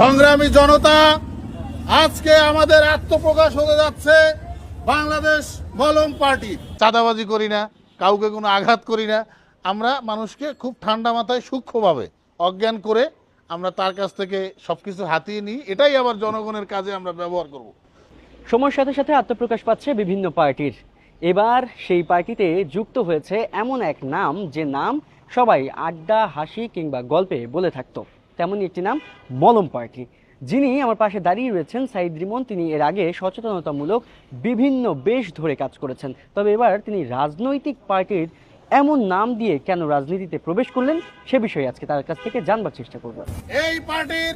সংগ্রামী জনতা, আজকে আমাদের আত্মপ্রকাশ হতে যাচ্ছে বাংলাদেশ মলম পার্টি। চাঁদাবাজি করি না, কাউকে কোনো আঘাত করি না, আমরা মানুষকে খুব ঠান্ডা মাথায় সূক্ষ্মভাবে অজ্ঞান করে আমরা তার কাছ থেকে সবকিছু হাতিয়ে নিই, এটাই আবার জনগণের কাজে আমরা ব্যবহার করব। সময়ের সাথে সাথে আত্মপ্রকাশ পাচ্ছে বিভিন্ন পার্টির। এবার সেই পার্টিতে যুক্ত হয়েছে এমন এক নাম, যে নাম সবাই আড্ডা, হাসি কিংবা গল্পে বলে থাকতো। তেমনই একটি নাম মলম পার্টি। যিনি আমার পাশে দাঁড়িয়ে রয়েছেন, সাইদ রিমন, তিনি এর আগে সচেতনতামূলক বিভিন্ন বেশ ধরে কাজ করেছেন। তবে এবার তিনি রাজনৈতিক পার্টির এমন নাম দিয়ে কেন রাজনীতিতে প্রবেশ করলেন, সে বিষয়ে আজকে তার কাছ থেকে জানবার চেষ্টা করব। এই পার্টির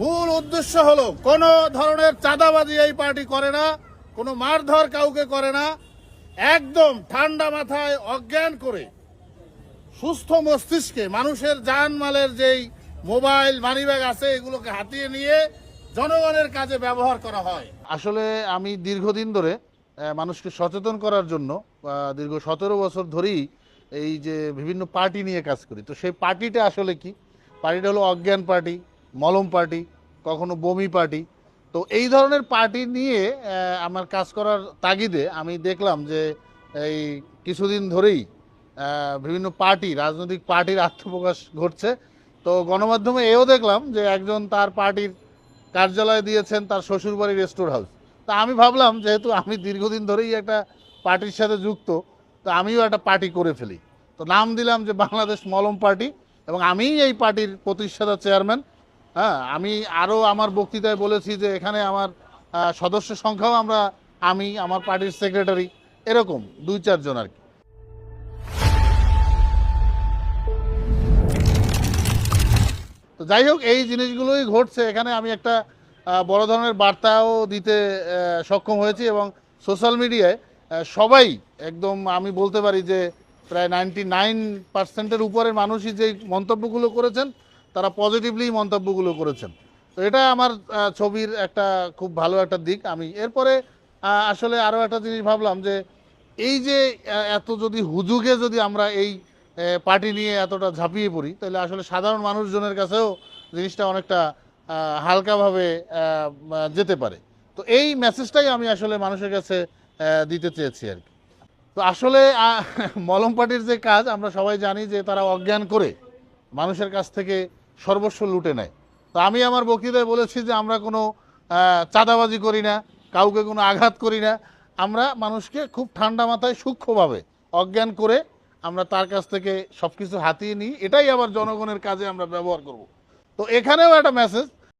মূল উদ্দেশ্য হলো, কোন ধরনের চাঁদাবাজি এই পার্টি করে না, কোনো মারধর কাউকে করে না, একদম ঠান্ডা মাথায় অজ্ঞান করে সুস্থ মস্তিষ্কে মানুষের জানমালের যেই মোবাইল, মানিব্যাগ আছে, এগুলোকে হাতিয়ে নিয়ে জনগণের কাজে ব্যবহার করা হয়। আসলে আমি দীর্ঘদিন ধরে মানুষকে সচেতন করার জন্য দীর্ঘ সতেরো বছর ধরেই এই যে বিভিন্ন পার্টি নিয়ে কাজ করি। তো সেই পার্টিটা আসলে কি? পার্টিটা হলো অজ্ঞান পার্টি, মলম পার্টি, কখনো বমি পার্টি। তো এই ধরনের পার্টি নিয়ে আমার কাজ করার তাগিদে আমি দেখলাম যে এই কিছুদিন ধরেই বিভিন্ন পার্টি, রাজনৈতিক পার্টির আত্মপ্রকাশ ঘটছে। তো গণমাধ্যমে এও দেখলাম যে একজন তার পার্টির কার্যালয় দিয়েছেন তার শ্বশুরবাড়ির স্টোর হাউস। তা আমি ভাবলাম, যেহেতু আমি দীর্ঘদিন ধরেই একটা পার্টির সাথে যুক্ত, তো আমিও একটা পার্টি করে ফেলি। তো নাম দিলাম যে বাংলাদেশ মলম পার্টি এবং আমিই এই পার্টির প্রতিষ্ঠাতা চেয়ারম্যান। হ্যাঁ আমি আরও আমার বক্তৃতায় বলেছি যে এখানে আমার সদস্য সংখ্যাও আমরা, আমি, আমার পার্টির সেক্রেটারি, এরকম দুই চারজন আর কি। তো যাই হোক, এই জিনিসগুলোই ঘটছে। এখানে আমি একটা বড় ধরনের বার্তাও দিতে সক্ষম হয়েছি এবং সোশ্যাল মিডিয়ায় সবাই একদম আমি বলতে পারি যে প্রায় নাইনটি নাইন পার্সেন্টের উপরের মানুষই যে মন্তব্যগুলো করেছেন, তারা পজিটিভলি মন্তব্যগুলো করেছেন। তো এটা আমার ছবির একটা খুব ভালো একটা দিক। আমি এরপরে আসলে আরও একটা জিনিস ভাবলাম যে এই যে এত যদি হুজুগে যদি আমরা এই পার্টি নিয়ে এতটা ঝাঁপিয়ে পড়ি, তাহলে আসলে সাধারণ মানুষজনের কাছেও জিনিসটা অনেকটা হালকাভাবে যেতে পারে। তো এই মেসেজটাই আমি আসলে মানুষের কাছে দিতে চেয়েছি আর কি। তো আসলে মলম পার্টির যে কাজ, আমরা সবাই জানি যে তারা অজ্ঞান করে মানুষের কাছ থেকে সর্বস্ব লুটে নেয়। তো আমি আমার বক্তৃতায় বলেছি যে আমরা কোনো চাঁদাবাজি করি না, কাউকে কোনো আঘাত করি না। আমরা মানুষকে খুব ঠান্ডা মাথায় সূক্ষ্মভাবে অজ্ঞান করে আমরা তার কাছ থেকে সব কিছু হাতিয়ে নিই। এটাই আবার জনগণের কাজে আমরা ব্যবহার করব। তো এখানেও একটা মেসেজ